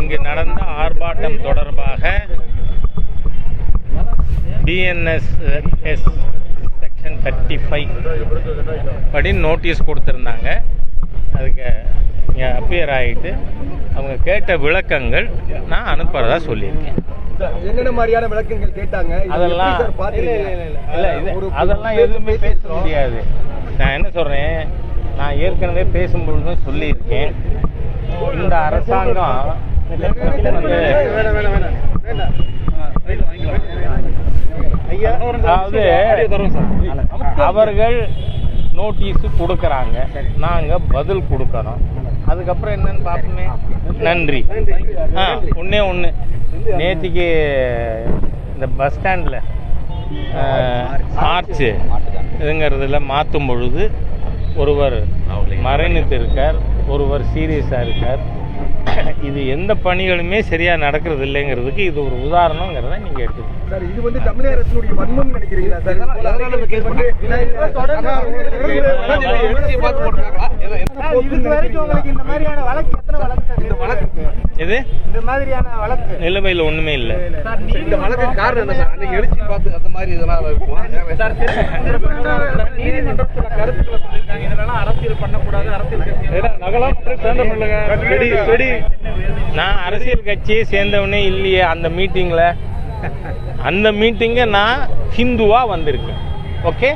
இங்கு நடந்த ஆர்ப்பாட்டம் தொடர்பாக BNS S section thirty five படி நோட்டீஸ் கொடுத்துருந்தாங்க. அதுக்கு இங்கே அப்பியர் ஆகிட்டு அவங்க கேட்ட விளக்கங்கள் நான் அனுப்புறதா சொல்லியிருக்கேன். என்னென்ன மாதிரியான விளக்கங்கள் கேட்டாங்க? அதெல்லாம் அதெல்லாம் எதுவுமே பேச. முடியாது. நான் என்ன சொல்றேன்? நான் ஏற்கனவே பேசும்பொழுதும் சொல்லியிருக்கேன். இந்த அரசாங்கம் வந்து அதாவது அவர்கள் நோட்டீஸ் கொடுக்கறாங்க. நாங்க பதில் கொடுக்கறோம். அதுக்கப்புறம் என்னன்னு பார்ப்போமே. நன்றி. ஆ ஒன்னே ஒன்று நேற்றுக்கு இந்த பஸ் ஸ்டாண்டில் ஆர்ச்சு இதுங்கிறதுல மாற்றும் பொழுது ஒருவர் மறைந்துட்டு இருக்கார் ஒருவர் சீரியஸாக இருக்கார். இது எந்த பணிகளுமே சரியாக நடக்கிறது இல்லைங்கிறதுக்கு இது ஒரு உதாரணங்கிறத நீங்கள் எடுத்துக்கணும். சார் இது வந்து தமிழக அரசினுடைய வன்மம் நினைக்கிறீங்களா சார்? இது போல அறிக்கைகள் வந்து- இதுக்கு வரைக்கும் உங்களுக்கு இந்த மாதிரியான வழக்கு எத்தனை வழக்கு சார் இந்த வழக்கு இது இந்த மாதிரியான வழக்கு. நிலுவையில் ஒன்றுமே இல்லை. இந்த வழக்கு காரணம் என்ன சார்? அன்னைக்கு எழுச்சி பார்த்து அந்த மாதிரி இதெல்லாம் இருக்கும்? நீதிமன்றத்தோட கருத்துக்களை சொல்லியிருக்காங்க. இதெல்லாம் அரசியல் பண்ணக்கூடாது அரசியல் நான் அரசியல் கட்சியை சேர்ந்தவனே இல்லையே அந்த மீட்டிங்கில் அந்த மீட்டிங்கை நான் ஹிந்துவாக வந்திருக்கேன். ஓகே?